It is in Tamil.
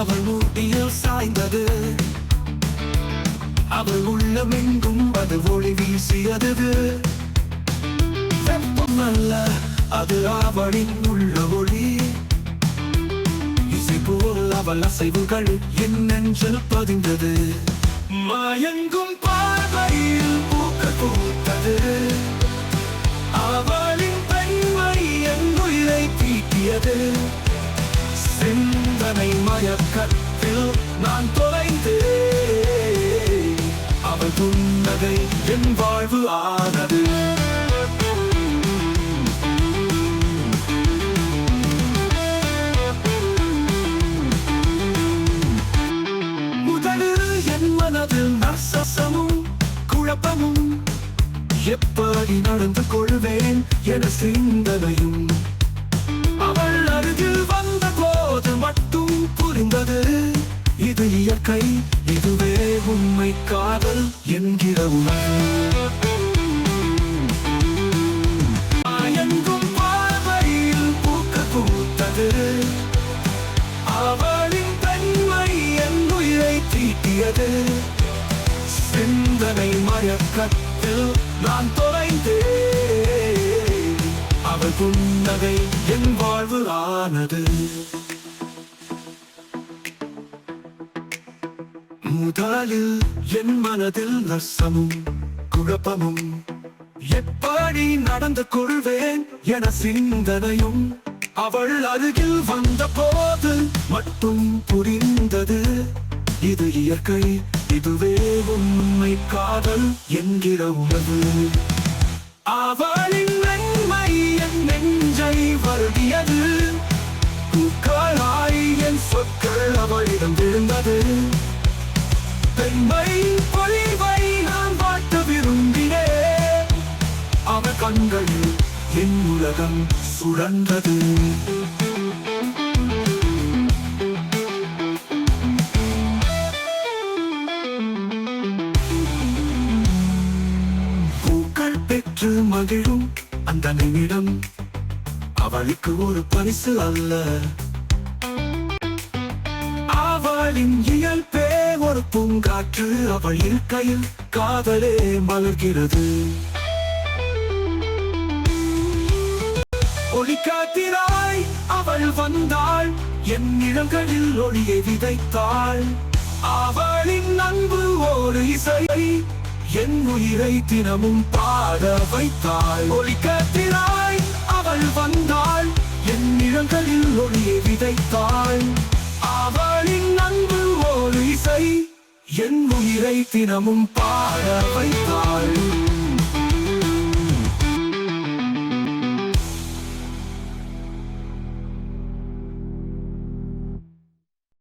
அவள் ஊட்டியில் சாய்ந்தது. அவள் உள்ளமெங்கும் அது ஒளி வீசியது வெப்பம் அல்ல அது அவளின் உள்ள ஒளி. இசை போல் அவள் அசைவுகள் என் பதிந்தது. மயங்கும் பார்வையில் பூக்க சிந்தனை மயக்கத்தில் நான் தொலைந்தேன். அவள் புன்னகை என் வாழ்வு ஆனது. மனதில் நர்சசமும் குழப்பமும் எப்படி நடந்து கொள்வேன் என சிந்தனையும். அவள் அருகில் வந்த போது மட்டும் புரிந்தது. இது இயற்கை இதுவே உண்மை காதல் என்கிற உணர்வு தீட்டியது. சிந்தனை மயக்கத்தில் நான் தொலைந்தேன். அவள் புன்னகை என் வாழ்வு ஆனது. முதலில் என் மனதில் நர்சமும் குழப்பமும். எப்படி நடந்து கொள்வேன் என சிந்தனையும் அவள் அருகில் வந்த போது மட்டும் புரிந்தது. இது இயற்கை இதுவே உண்மை காதல் என்கிற உணவு. அவளின் உலகம் சுழன்றது. பூக்கள் பெற்று மகிழும் அந்த நிமிடம் அவளுக்கு ஒரு பரிசு அல்ல. அவளின் இயல்பே ஒரு பூங்காற்று அவள் இருக்கையில் காதலே மலர்கிறது. ஒளிக்காத்திராய் அவள் வந்தாள். என் நிழல்களில் ஒளியை விதைத்தாள். அவளின் அன்பு ஒரு இசை என் உயிரை தினமும் பாட வைத்தாள். ஒளிக்காத்திராய் அவள் வந்தாள். என் நிழல்களில் ஒளியை விதைத்தாள். அவளின் அன்பு ஒரு இசை என் உயிரை தினமும் பாட வைத்தாள்.